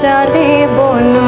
চলে বন